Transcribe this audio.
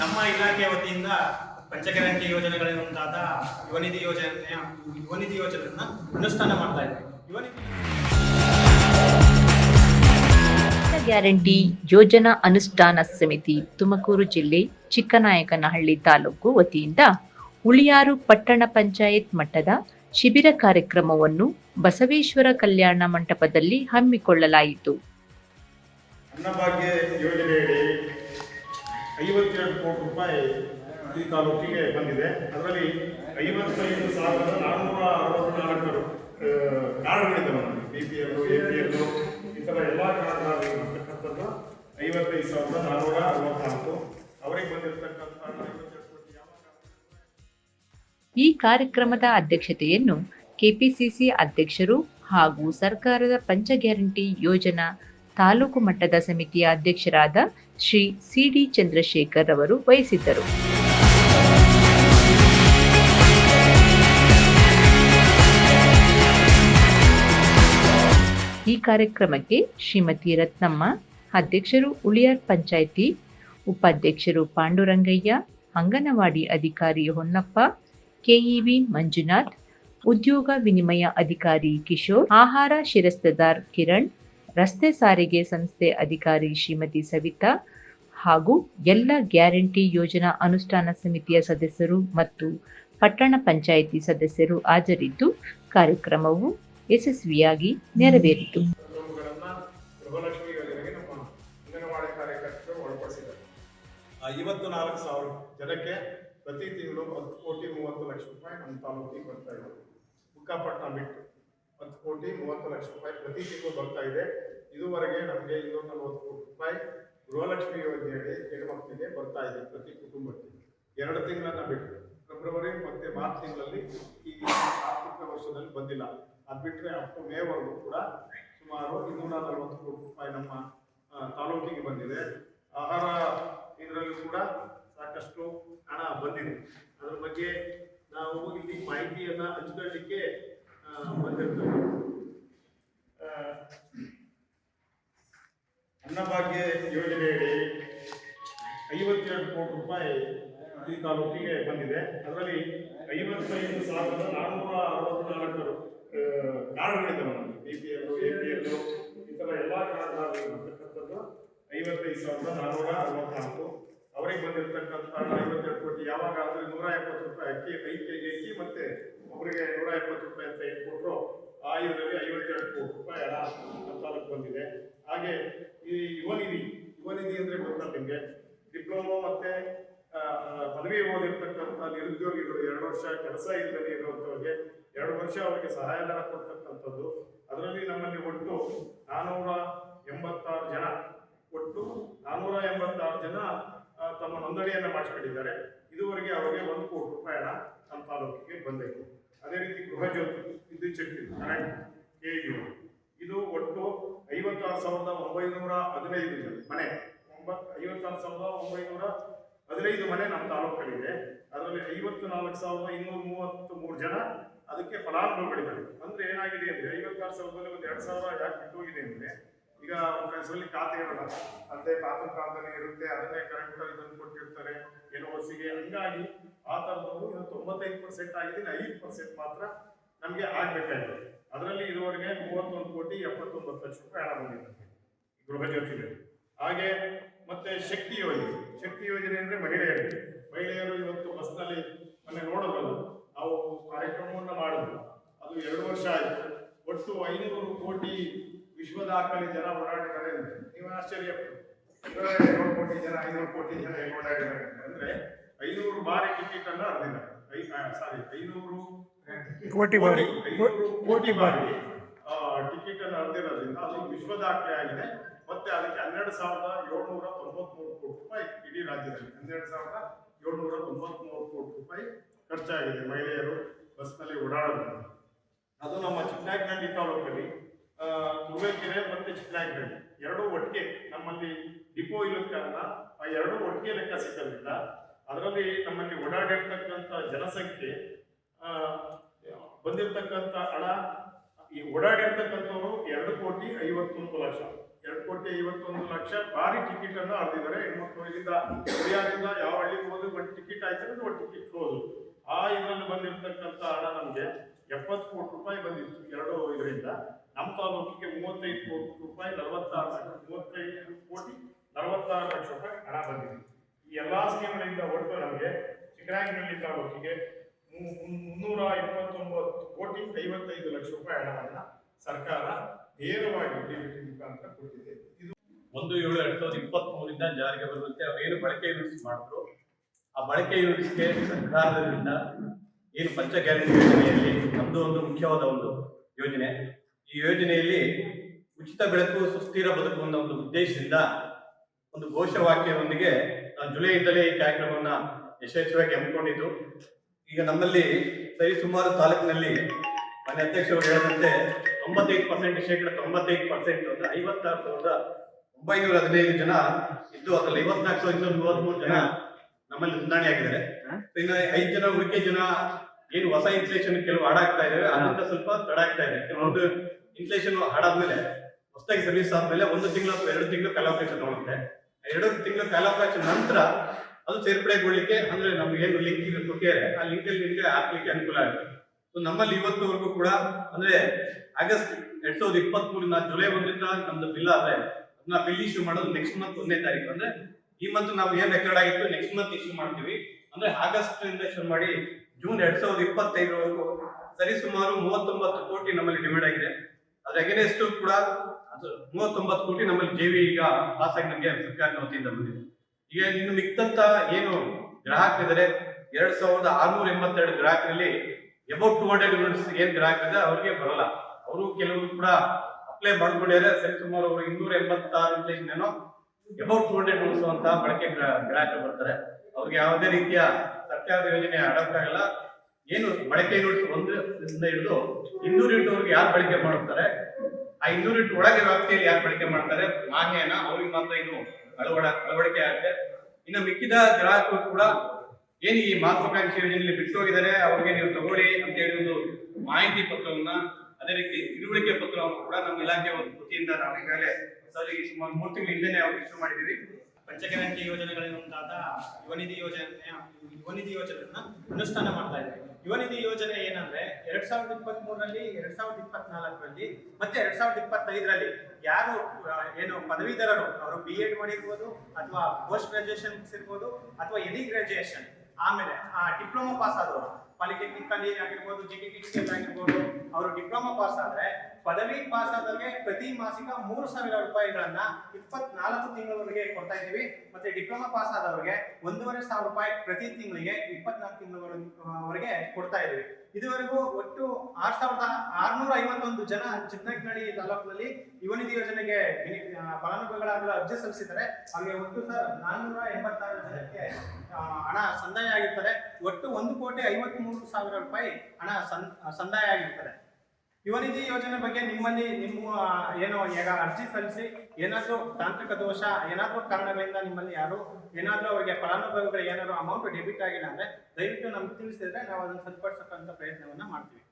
ನಮ್ಮ ಇಲಾಖೆ ವತಿಯಿಂದ ಪಂಚಗ್ಯಾರಂಟಿ ಯೋಜನೆಗಳಿಂದಾದ ಯುವನಿಧಿ ಯೋಜನೆಯ ಯುವನಿಧಿ ಯೋಜನೆಯನ್ನು ಅನುಷ್ಠಾನ ಮಾಡ್ತಾ ಯುವನಿಧಿ ಗ್ಯಾರಂಟಿ ಯೋಜನಾ ಅನುಷ್ಠಾನ ಸಮಿತಿ ತುಮಕೂರು ಜಿಲ್ಲೆ ಚಿಕ್ಕನಾಯಕನಹಳ್ಳಿ ತಾಲೂಕು ವತಿಯಿಂದ ಉಳಿಯಾರು ಪಟ್ಟಣ ಪಂಚಾಯತ್ ಮಟ್ಟದ ಶಿಬಿರ ಕಾರ್ಯಕ್ರಮವನ್ನು ಬಸವೇಶ್ವರ ಕಲ್ಯಾಣ ಮಂಟಪದಲ್ಲಿ ಹಮ್ಮಿಕೊಳ್ಳಲಾಯಿತು. ಅನ್ನಭಾಗ್ಯ ಯೋಜನೆಯಡಿ ಐವತ್ತೆರಡು ಕೋಟಿ ರೂಪಾಯಿ ಈ ತಾಲೂಕಿಗೆ ಬಂದಿದೆ. ಅದರಲ್ಲಿ ಐವತ್ತೈದು ಸಾವಿರದ ನಾನ್ನೂರ ಅರವತ್ನಾಲ್ಕು ಕಾರ್ಡ್ಗಳಿದ್ದಾವೆ ನಮಗೆ. B P L A P L ಈ ಥರ ಎಲ್ಲ ಕಾರ್ಡ್ಗಳು ಇರ್ತಕ್ಕಂಥದ್ದು ಐವತ್ತೈದು ಸಾವಿರದ ನಾನ್ನೂರ ಅರವತ್ನಾಲ್ಕು. ಅವರಿಗೆ ಬಂದಿರತಕ್ಕಂಥ ಈ ಕಾರ್ಯಕ್ರಮದ ಅಧ್ಯಕ್ಷತೆಯನ್ನು ಕೆಪಿಸಿಸಿ ಅಧ್ಯಕ್ಷರು ಹಾಗೂ ಸರ್ಕಾರದ ಪಂಚ ಗ್ಯಾರಂಟಿ ಯೋಜನಾ ತಾಲೂಕು ಮಟ್ಟದ ಸಮಿತಿಯ ಅಧ್ಯಕ್ಷರಾದ ಶ್ರೀ ಸಿಡಿ ಚಂದ್ರಶೇಖರ್ ಅವರು ವಹಿಸಿದ್ದರು. ಈ ಕಾರ್ಯಕ್ರಮಕ್ಕೆ ಶ್ರೀಮತಿ ರತ್ನಮ್ಮ, ಅಧ್ಯಕ್ಷರು ಉಳಿಯಾರ್ ಪಂಚಾಯಿತಿ, ಉಪಾಧ್ಯಕ್ಷರು ಪಾಂಡುರಂಗಯ್ಯ, ಅಂಗನವಾಡಿ ಅಧಿಕಾರಿ ಹೊನ್ನಪ್ಪ ಕೆಇಬಿ ಮಂಜುನಾಥ್, ಉದ್ಯೋಗ ವಿನಿಮಯ ಅಧಿಕಾರಿ ಕಿಶೋರ್, ಆಹಾರ ಶಿರಸ್ತದಾರ್ ಕಿರಣ್ ರಸ್ತೆ ಸಾರಿಗೆ ಸಂಸ್ಥೆ ಅಧಿಕಾರಿ ಶ್ರೀಮತಿ ಸವಿತಾ ಹಾಗೂ ಎಲ್ಲ ಗ್ಯಾರಂಟಿ ಯೋಜನಾ ಅನುಷ್ಠಾನ ಸಮಿತಿಯ ಸದಸ್ಯರು ಮತ್ತು ಪಟ್ಟಣ ಪಂಚಾಯಿತಿ ಸದಸ್ಯರು ಹಾಜರಿದ್ದು ಕಾರ್ಯಕ್ರಮವು ಯಶಸ್ವಿಯಾಗಿ ನೆರವೇರಿತು. ಜನಕ್ಕೆ ಪ್ರತಿ ತಿಂಗಳು ಹತ್ತು ಕೋಟಿ ಮೂವತ್ತು ಲಕ್ಷ ರೂಪಾಯಿ ನಮ್ಮ ತಾಲೂಕಿಗೆ ಬರ್ತಾ ಇದೆ. ಬುಕ್ಕಾಪಟ್ಟಣ ಬಿಟ್ಟು. ಹತ್ತು ಕೋಟಿ ಮೂವತ್ತು ಲಕ್ಷ ರೂಪಾಯಿ ಪ್ರತಿ ತಿಂಗಳು ಬರ್ತಾ ಇದೆ. ಇದುವರೆಗೆ ನಮಗೆ ಇನ್ನೂರ ನಲವತ್ತು ಕೋಟಿ ರೂಪಾಯಿ ಗೃಹಲಕ್ಷ್ಮಿ ಯೋಜನೆಯಡಿ ಹೆಣ್ಮಕ್ಳಿಗೆ ಬರ್ತಾ ಇದೆ ಪ್ರತಿ ಕುಟುಂಬಕ್ಕೆ. ಎರಡು ತಿಂಗಳನ್ನ ಬಿಟ್ಟು ಫೆಬ್ರವರಿ ಮತ್ತೆ ಮಾರ್ಚ್ ತಿಂಗಳಲ್ಲಿ ಈ ಆರ್ಥಿಕ ವರ್ಷದಲ್ಲಿ ಬಂದಿಲ್ಲ. ಅದು ಬಿಟ್ಟರೆ ಅಪ್ ಟು ಮೇವರೆಗೂ ಕೂಡ ಸುಮಾರು ಇನ್ನೂರ ನಲವತ್ತು ಕೋಟಿ ರೂಪಾಯಿ ನಮ್ಮ ತಾಲೂಕಿಗೆ ಬಂದಿದೆ. ಆಹಾರ ಇದರಲ್ಲಿ ಕೂಡ ಸಾಕಷ್ಟು ಹಣ ಬಂದಿದೆ. ಅದ್ರ ಬಗ್ಗೆ ನಾವು ಇಲ್ಲಿ ಮಾಹಿತಿಯನ್ನ ಹಂಚ್ಕೊಳ್ಳಿಕ್ಕೆ ಆ, ಅನ್ನಭಾಗ್ಯ ಯೋಜನೆಯಡಿ ಐವತ್ತೆರಡು ಕೋಟಿ ರೂಪಾಯಿ ಈ ತಾಲೂಕಿಗೆ ಬಂದಿದೆ. ಅದರಲ್ಲಿ ಐವತ್ತೈದು ಸಾವಿರದ ನಾನ್ನೂರ ಅರವತ್ನಾಲ್ಕು ಕಾರ್ಡ್ಗಳಿದ್ದಾವೆ ನಮಗೆ. B P L A P L ಈ ಥರ ಎಲ್ಲ ಕಾರ್ಡ್ಗಳಿರ್ತಕ್ಕಂಥದ್ದು ಐವತ್ತೈದು ಸಾವಿರದ ನಾನ್ನೂರ ಅರವತ್ನಾಲ್ಕು. ಅವರಿಗೆ ಬಂದಿರತಕ್ಕಂಥ ಐವತ್ತೆರಡು ಕೋಟಿ ಯಾವಾಗ ಅಂದರೆ ನೂರ ಎಪ್ಪತ್ತು ರೂಪಾಯಿ ಅಕ್ಕಿ, ಐದು ಕೆ ಜಿ ಅಕ್ಕಿ ಮತ್ತೆ ಒಬ್ಬರಿಗೆ ನೂರ ಎಪ್ಪತ್ತು ರೂಪಾಯಿ ಅಂತ ಏನು ಆ ಇದರಲ್ಲಿ ಐವತ್ತೆರಡು ಕೋಟಿ ರೂಪಾಯಿ ಹಣ ತಾಲೂಕು ಬಂದಿದೆ. ಹಾಗೆ ಈ ಯುವ ಯುವನಿಧಿ ಯುವ ನಿಧಿ ಅಂದರೆ ಗೊತ್ತಾ ನಿಮಗೆ? ಡಿಪ್ಲೊಮಾ ಮತ್ತೆ ಪದವಿ ಓದಿರ್ತಕ್ಕಂಥ ನಿರುದ್ಯೋಗಿಗಳು ಎರಡು ವರ್ಷ ಕೆಲಸ ಇಲ್ಲದೆ ಇರುವಂಥವ್ರಿಗೆ ಎರಡು ವರ್ಷ ಅವರಿಗೆ ಸಹಾಯಧನ ಕೊಡ್ತಕ್ಕಂಥದ್ದು. ಅದರಲ್ಲಿ ನಮ್ಮಲ್ಲಿ ಒಟ್ಟು ನಾನ್ನೂರ ಎಂಬತ್ತಾರು ಜನ, ಒಟ್ಟು ನಾನ್ನೂರ ಎಂಬತ್ತಾರು ಜನ ತಮ್ಮ ನೋಂದಣಿಯನ್ನು ಮಾಡಿಸ್ಕೊಂಡಿದ್ದಾರೆ. ಇದುವರೆಗೆ ಅವರಿಗೆ ಒಂದು ಕೋಟಿ ರೂಪಾಯಿ ಹಣ ನಮ್ಮ ತಾಲೂಕಿಗೆ ಬಂದೈತೆ. ಅದೇ ರೀತಿ ಗೃಹ ಜ್ಯೋತಿ ವಿದ್ಯುತ್ ಶಕ್ತಿ ಕರೆಂಟ್ ಕೆ ಇದು ಒಟ್ಟು ಐವತ್ತಾರು ಸಾವಿರದ ಒಂಬೈನೂರ ಹದಿನೈದು ಮನೆ. ಒಂಬತ್ತು ಐವತ್ತಾರು ಸಾವಿರದ ಒಂಬೈನೂರ ಹದಿನೈದು ಮನೆ ನಮ್ಮ ತಾಲೂಕಲ್ಲಿದೆ. ಅದರಲ್ಲಿ ಐವತ್ತು ನಾಲ್ಕು ಸಾವಿರದ ಇನ್ನೂರ ಮೂವತ್ತು ಮೂರು ಜನ ಅದಕ್ಕೆ ಫಲಾನುಭವಿಗಳಿದ್ದಾರೆ. ಅಂದ್ರೆ ಏನಾಗಿದೆ ಅಂದ್ರೆ ಐವತ್ತಾರು ಸಾವಿರದಲ್ಲಿ ಒಂದು ಎರಡು ಸಾವಿರ ಯಾಕೆ ಬಿಟ್ಟೋಗಿದೆ ಅಂದ್ರೆ ಈಗ ಫ್ರೆಂಡ್ಸಲ್ಲಿ ಖಾತೆ ಇರೋಲ್ಲ. ಅದೇ ತಾತನ ಕಾಲದಲ್ಲಿ ಇರುತ್ತೆ, ಅದನ್ನೇ ಕರೆಂಟ್ ಇದನ್ನು ಕೊಟ್ಟಿರ್ತಾರೆ, ಏನೋ ಹೊಸಿಗೆ ಹಂಗಾಗಿ ಆ ಥರದವರು ಇದು ತೊಂಬತ್ತೈದು ಪರ್ಸೆಂಟ್ ಆಗಿದೆ ಐದು ಪರ್ಸೆಂಟ್ ಮಾತ್ರ ನಮಗೆ ಆಗ್ಬೇಕಾಗಿದೆ. ಅದರಲ್ಲಿ ಇದುವರೆಗೆ ಮೂವತ್ತೊಂದು ಕೋಟಿ ಎಪ್ಪತ್ತೊಂಬತ್ತು ಲಕ್ಷ ರೂಪಾಯಿ ಹಣ ಬಂದಿದೆ. ಗೃಹ ಜ್ಯೋತಿಯಲ್ಲಿ ಹಾಗೆ ಮತ್ತೆ ಶಕ್ತಿ ಯೋಜನೆ. ಶಕ್ತಿ ಯೋಜನೆ ಅಂದ್ರೆ ಮಹಿಳೆಯರಿಗೆ. ಮಹಿಳೆಯರು ಇವತ್ತು ಬಸ್ನಲ್ಲಿ ಮೊನ್ನೆ ನೋಡಬಹುದು ನಾವು ಕಾರ್ಯಕ್ರಮವನ್ನು ಮಾಡಿದ್ರು ಅದು ಎರಡು ವರ್ಷ ಆಯಿತು. ಒಟ್ಟು ಐನೂರು ಕೋಟಿ ವಿಶ್ವ ದಾಖಲೆ ಜನ ಓಡಾಡಿದ್ದಾರೆ ಅಂತ. ನೀವು ಆಶ್ಚರ್ಯ. ಏಳು ಕೋಟಿ ಜನ ಐನೂರು ಕೋಟಿ ಜನ ಹೇಗೆ ಓಡಾಡಿದ್ದಾರೆ ಅಂದ್ರೆ ಐನೂರು ಬಾರಿ ಟಿಕೆಟ್ ಅನ್ನ ಹರಿದಿದ್ದಾರೆ ಐ ಸಾರಿ ಐನೂರು ಕೋಟಿ ಬಾರಿ. ಕೋಟಿ ಬಾರಿ ಟಿಕೆಟ್ ಅನ್ನು ಹರಿದಿರೋದ್ರಿಂದ ಅದು ವಿಶ್ವ ದಾಖಲೆ ಆಗಿದೆ. ಮತ್ತೆ ಅದಕ್ಕೆ ಹನ್ನೆರಡು ಸಾವಿರದ ಏಳ್ನೂರ ತೊಂಬತ್ಮೂರು ಕೋಟಿ ರೂಪಾಯಿ ಇಡೀ ರಾಜ್ಯದಲ್ಲಿ. ಹನ್ನೆರಡು ಸಾವಿರದ ಏಳ್ನೂರ ತೊಂಬತ್ಮೂರು ಕೋಟಿ ರೂಪಾಯಿ ಖರ್ಚಾಗಿದೆ ಮಹಿಳೆಯರು ಬಸ್ನಲ್ಲಿ ಓಡಾಡೋದ್ರಿಂದ. ಅದು ನಮ್ಮ ಚಿಕ್ಕನಾಯಕನಹಳ್ಳಿ ತಾಲೂಕಲ್ಲಿ ತುರುವೇಕೆರೆ ಮತ್ತೆ ಚಿಕ್ಕನಾಯಕನಹಳ್ಳಿ ಎರಡೂ ಒಟ್ಟಿಗೆ ನಮ್ಮಲ್ಲಿ ಡಿಪೋ ಇಲ್ಲದ ಕಾರಣ ಆ ಎರಡೂ ಒಟ್ಟಿಗೆ ಲೆಕ್ಕ ಸಿಗಲಿಲ್ಲ ಅದರಲ್ಲಿ ನಮ್ಮಲ್ಲಿ ಓಡಾಡಿರ್ತಕ್ಕಂಥ ಜನಸಂಖ್ಯೆ ಬಂದಿರತಕ್ಕಂಥ ಹಣ, ಈ ಓಡಾಡಿರ್ತಕ್ಕಂಥವರು ಎರಡು ಕೋಟಿ ಐವತ್ತೊಂದು ಲಕ್ಷ. ಎರಡು ಕೋಟಿ ಐವತ್ತೊಂದು ಲಕ್ಷ ಬಾರಿ ಟಿಕೆಟ್ ಅನ್ನು ಹೆಣ್ಮಕ್ಳು ಇಲ್ಲಿಂದ ಹುರಿಯಾರಿಂದ ಯಾವ ಹಳ್ಳಿ ಒಂದು ಟಿಕೆಟ್ ಆಯ್ತು ಒಂದು ಟಿಕೆಟ್ ಹೋದ್ರು. ಆ ಇದರಲ್ಲಿ ಬಂದಿರತಕ್ಕಂಥ ಹಣ ನಮಗೆ ಎಪ್ಪತ್ತು ಕೋಟಿ ರೂಪಾಯಿ ಬಂದಿತ್ತು, ಎರಡು ಇದರಿಂದ. ನಮ್ಮ ತಾಲೂಕಿಗೆ ಮೂವತ್ತೈದು ಕೋಟಿ ರೂಪಾಯಿ, ನಲವತ್ತಾರು ಲಕ್ಷ, ಮೂವತ್ತೈದು ಕೋಟಿ, ನಲವತ್ತಾರು ಲಕ್ಷ ರೂಪಾಯಿ ಹಣ ಬಂದಿದೆ. ಈ ಎಲ್ಲ ಸ್ಕೀಮ್ಗಳಿಂದ ಒಟ್ಟು ನಮಗೆ ಚಿಕ್ಕರಾಯನಹಳ್ಳಿ ತಾಲೂಕಿಗೆ ಮುನ್ನೂರ ಇಪ್ಪತ್ತೊಂಬತ್ತು ಕೋಟಿ ಐವತ್ತೈದು ಲಕ್ಷ ರೂಪಾಯಿ ಹಣವನ್ನು ಸರ್ಕಾರ ನೇರವಾಗಿ ಡಿಬಿಟಿ ಮುಖಾಂತರ ಕೊಟ್ಟಿದೆ. ಇದು ಒಂದು ಏಳು ಎರಡು ಸಾವಿರದ ಇಪ್ಪತ್ತ್ ಮೂರಿಂದ ಜಾರಿಗೆ ಬರುವಂತೆ ಅವೇನು ಬಳಕೆ ಯೂನಿಟ್ಸ್ ಮಾಡಿದ್ರು. ಆ ಬಳಕೆ ಯೂನಿಟ್ಸ್ಗೆ ಸರ್ಕಾರದಿಂದ ಏನು ಪಂಚ ಗ್ಯಾರಂಟಿ ಯೋಜನೆಯಲ್ಲಿ ನಮ್ದು ಒಂದು ಮುಖ್ಯವಾದ ಒಂದು ಯೋಜನೆ. ಈ ಯೋಜನೆಯಲ್ಲಿ ಉಚಿತ ಬೆಳಕು, ಸುಸ್ಥಿರ ಬದುಕು ಅನ್ನೋ ಒಂದು ಉದ್ದೇಶದಿಂದ ಒಂದು ಘೋಷವಾಕ್ಯದೊಂದಿಗೆ ನಾವು ಜುಲೈಯಿಂದಲೇ ಈ ಕಾರ್ಯಕ್ರಮವನ್ನು ಯಶಸ್ವಿಯಾಗಿ ಹಮ್ಮಿಕೊಂಡಿದ್ದು. ಈಗ ನಮ್ಮಲ್ಲಿ ಸರಿ ಸುಮಾರು ತಾಲೂಕಿನಲ್ಲಿ ಮನೆ ಅಧ್ಯಕ್ಷರು ಹೇಳಿದಂತೆ ತೊಂಬತ್ತೈದು ಪರ್ಸೆಂಟ್ ಶೇಕಡ ತೊಂಬತ್ತೈದು ಪರ್ಸೆಂಟ್ ಅಂದ್ರೆ ಐವತ್ತಾರು ಸಾವಿರದ ಒಂಬೈನೂರ ಹದಿನೈದು ಜನ ಇದ್ದು ಅದರಲ್ಲಿ ಐವತ್ನಾಲ್ಕು ಸಾವಿರದ ಇನ್ನೂರ ಮೂವತ್ಮೂರು ಜನ ನಮ್ಮಲ್ಲಿ ನೋಂದಣಿ ಆಗಿದ್ದಾರೆ ಇನ್ನು ಐದು ಜನ ಉಳಿಕೆ ಜನ ಏನು ಹೊಸ ಇನ್ಫ್ಲೇಷನ್ ಕೆಲವು ಹಾಡಾಗ್ತಾ ಇದಾವೆ ಅದರಿಂದ ಸ್ವಲ್ಪ ತಡ ಆಗ್ತಾ ಇದೆ. ಕೆಲವೊಂದು ಇನ್ಫ್ಲೇಷನ್ ಹಾಡಾದ್ಮೇಲೆ ಹೊಸದಾಗಿ ಸರ್ವಿಸ್ ಆದ್ಮೇಲೆ ಒಂದು ತಿಂಗಳು ಅಥವಾ ಎರಡು ತಿಂಗಳು ಕಾಲಾವಕಾಶ ತಗೊಳುತ್ತೆ. ಎರಡು ತಿಂಗಳ ಕಾಲಾವಕಾಶ ನಂತರ ಅದು ಸೇರ್ಪಡೆಗೊಳ್ಳಿಕ್ಕೆ ಅಂದ್ರೆ ನಮ್ಗೆ ಏನು ಲಿಂಕ್ ಕೊಟ್ಟಿದ್ದಾರೆ. ಆ ಲಿಂಕ್ ಅಲ್ಲಿ ನಿಮಗೆ ಹಾಕ್ಲಿಕ್ಕೆ ಅನುಕೂಲ ಆಗುತ್ತೆ. ಸೊ ನಮ್ಮಲ್ಲಿ ಇವತ್ತುವರೆಗೂ ಕೂಡ ಅಂದ್ರೆ ಆಗಸ್ಟ್ ಎರಡ್ ಸಾವಿರದ ಇಪ್ಪತ್ತ್ ಮೂರಿಂದ ಜುಲೈ ಒಂದರಿಂದ ನಮ್ದು ಬಿಲ್ ಆದ್ರೆ ಅದನ್ನ ಬಿಲ್ ಇಶ್ಯೂ ಮಾಡೋದು ನೆಕ್ಸ್ಟ್ ಮಂತ್ ಒಂದನೇ ತಾರೀಕು. ಅಂದ್ರೆ ಈ ಮಂತ್ ನಾವು ಏನ್ ರೆಕಾರ್ಡ್ ಆಗಿತ್ತು ನೆಕ್ಸ್ಟ್ ಮಂತ್ ಇಶ್ಯೂ ಮಾಡ್ತೀವಿ. ಅಂದ್ರೆ ಆಗಸ್ಟ್ ಇಂದ ಶುರು ಮಾಡಿ ಜೂನ್ ಎರಡ್ ಸಾವಿರದ ಇಪ್ಪತ್ತೈದರವರೆಗೂ ಸರಿ ಸುಮಾರು ಮೂವತ್ತೊಂಬತ್ತು ಕೋಟಿ ನಮ್ಮಲ್ಲಿ ಡಿಮ್ಯಾಂಡ್ ಆಗಿದೆ. ಅದ್ರ ಅಗೇನೆಸ್ಟ್ ಕೂಡ ಮೂವತ್ತೊಂಬತ್ತು ಕೋಟಿ ನಮ್ಮಲ್ಲಿ ಜೆವಿ ಈಗ ಪಾಸ್ ಆಗಿ ನಮಗೆ ಸರ್ಕಾರದ ವತಿಯಿಂದ ಬಂದಿದೆ. ಈಗ ಇನ್ನು ಮಿಕ್ಕಂತ ಏನು ಗ್ರಾಹಕರಿದ್ದಾರೆ ಎರಡ್ ಸಾವಿರದ ಆರ್ನೂರ ಎಂಬತ್ತೆರಡು ಗ್ರಾಹಕರಲ್ಲಿ ಅಬೌಟ್ ಟೂ ಹಂಡ್ರೆಡ್ ಯೂನಿಟ್ಸ್ ಏನ್ ಗ್ರಾಹಕರಿದೆ ಅವ್ರಿಗೆ ಬರಲ್ಲ. ಅವರು ಕೆಲವರು ಕೂಡ ಅಪ್ಲೈ ಮಾಡ್ಕೊಂಡಿದ್ದಾರೆ. ಸರಿ ಸುಮಾರು ಅವರು ಇನ್ನೂರ ಎಂಬತ್ತಾರು ಏನೋ ಅಬೌಟ್ ಟೂ ಹಂಡ್ರೆಡ್ ಅಂತ ಬಳಕೆ ಗ್ರಾ- ಗ್ರಾಹಕರು ಬರ್ತಾರೆ. ಅವ್ರಿಗೆ ಯಾವುದೇ ರೀತಿಯ ಸರ್ಕಾರದ ಯೋಜನೆ ಅಡಾಪ್ಟ್ ಆಗಲ್ಲ. ಏನು ಬಳಕೆ ಯೂನಿಟ್ ಒಂದರಿಂದ ಹಿಡಿದು ಇನ್ನೂರು ಯೂನಿಟ್ ಅವ್ರಿಗೆ ಯಾರು ಬಳಕೆ ಮಾಡುತ್ತಾರೆ ಆ ಇನ್ನೂರು ಯೂನಿಟ್ ಒಳಗೆ ವ್ಯಾಪ್ತಿಯಲ್ಲಿ ಯಾರು ಬಳಕೆ ಮಾಡ್ತಾರೆ? ಮಾನ್ಯನ, ಅವ್ರಿಗೆ ಮಾತ್ರ ಇದು ಅಳವಡ, ಅಳವಡಿಕೆ ಆಗುತ್ತೆ. ಇನ್ನು ಮಿಕ್ಕಿದ ಗ್ರಾಹಕರು ಕೂಡ ಏನು ಈ ಮಹತ್ವಾಕಾಂಕ್ಷಿ ಯೋಜನೆಯಲ್ಲಿ ಬಿಟ್ಟು ಹೋಗಿದ್ದಾರೆ ಅವ್ರಿಗೆ ನೀವು ತಗೊಳ್ಳಿ ಅಂತ ಹೇಳಿ ಒಂದು ಮಾಹಿತಿ ಪತ್ರವನ್ನ, ಅದೇ ರೀತಿ ತಿಳುವಳಿಕೆ ಪತ್ರವನ್ನು ಕೂಡ ನಮ್ಮ ಇಲಾಖೆ ವತಿಯಿಂದ ನಾವು ಈಗಾಗಲೇ ಸರಿಗೆ ಸುಮಾರು ಮೂರು ತಿಂಗಳ ಹಿಂದೆನೆ ಅವ್ರು ಇಶ್ಯೂ ಮಾಡಿದ್ದೀವಿ ಪಂಚ ಯೋಜನೆಗಳಿರುವಂತಾದ ಯುವನಿಧಿ ಯೋಜನೆ ಯುವನಿಧಿ ಯೋಜನೆಯನ್ನ ಅನುಷ್ಠಾನ ಮಾಡ್ತಾ ಇದ್ದೀವಿ ಯುವನಿಧಿ ಯೋಜನೆ ಏನಂದ್ರೆ ಎರಡ್ ಸಾವಿರದ ಇಪ್ಪತ್ತ್ ಮೂರರಲ್ಲಿ ಎರಡ್ ಸಾವಿರದ ಇಪ್ಪತ್ನಾಲ್ಕರಲ್ಲಿ ಮತ್ತೆ ಎರಡ್ ಸಾವಿರದ ಇಪ್ಪತ್ತೈದರಲ್ಲಿ ಯಾರು ಏನು ಪದವೀಧರರು, ಅವರು ಬಿ ಎಡ್ ಮಾಡಿರ್ಬೋದು ಅಥವಾ ಪೋಸ್ಟ್ ಗ್ರಾಜುಯೇಷನ್ ಇರ್ಬೋದು ಅಥವಾ ಎನಿ ಗ್ರಾಜುಯೇಷನ್ ಆಮೇಲೆ ಡಿಪ್ಲೊಮಾ ಪಾಸ್ ಆದವರು ಪಾಲಿಟೆಕ್ನಿಕ್ ಅಲ್ಲಿ ಆಗಿರ್ಬೋದು ಜಿ ಟಿ ಟಿ ಆಗಿರ್ಬೋದು, ಅವರು ಡಿಪ್ಲೊಮಾ ಪಾಸ್ ಆದ್ರೆ ಪದವಿ ಪಾಸ್ ಆದವ್ರಿಗೆ ಪ್ರತಿ ಮಾಸಿಕ ಮೂರು ಸಾವಿರ ರೂಪಾಯಿಗಳನ್ನ ಇಪ್ಪತ್ನಾಲ್ಕು ತಿಂಗಳವರೆಗೆ ಕೊಡ್ತಾ ಇದ್ದೀವಿ. ಮತ್ತೆ ಡಿಪ್ಲೊಮಾ ಪಾಸ್ ಆದವ್ರಿಗೆ ಒಂದೂವರೆ ಸಾವಿರ ರೂಪಾಯಿ ಪ್ರತಿ ತಿಂಗಳಿಗೆ ಇಪ್ಪತ್ನಾಲ್ಕು ತಿಂಗಳವರೆಗೆ ಕೊಡ್ತಾ ಇದ್ದೀವಿ. ಇದುವರೆಗೂ ಒಟ್ಟು ಆರ್ ಸಾವಿರದ ಆರ್ನೂರ ಐವತ್ತೊಂದು ಜನ ಚಿಕ್ಕನಹಳ್ಳಿ ತಾಲೂಕಿನಲ್ಲಿ ಯುವನಿಧಿ ಯೋಜನೆಗೆ ಫಲಾನುಭವಿಗಳಾಗಲು ಅರ್ಜಿ ಸಲ್ಲಿಸಿದರೆ ಅವರಿಗೆ ಒಟ್ಟು ಸರ್ ನಾನ್ನೂರ ಎಂಬತ್ತಾರು ಜನಕ್ಕೆ ಹಣ ಸಂದಾಯ ಆಗಿರ್ತದೆ ಒಟ್ಟು ಒಂದು ಕೋಟಿ ಐವತ್ಮೂರು ಸಾವಿರ ರೂಪಾಯಿ ಹಣ ಸಂದಾಯ ಆಗಿರ್ತದೆ ಯುವನಿಧಿ ಯೋಜನೆ ಬಗ್ಗೆ ನಿಮ್ಮಲ್ಲಿ ನಿಮ್ಮ ಏನು ಈಗ ಅರ್ಜಿ ಸಲ್ಲಿಸಿ, ಏನಾದರೂ ತಾಂತ್ರಿಕ ದೋಷ, ಏನಾದರೂ ಕಾರಣಗಳಿಂದ ನಿಮ್ಮಲ್ಲಿ ಯಾರು, ಏನಾದರೂ ಅವರಿಗೆ ಫಲಾನುಭವಿಗಳು ಏನಾದರೂ ಅಮೌಂಟ್ ಡೆಬಿಟ್ ಆಗಿಲ್ಲ ಅಂದರೆ ದಯವಿಟ್ಟು ನಮ್ಗೆ ತಿಳಿಸಿದ್ರೆ ನಾವು ಅದನ್ನು ಸರಿಪಡಿಸಕ್ಕಂತ ಪ್ರಯತ್ನವನ್ನು ಮಾಡ್ತೀವಿ.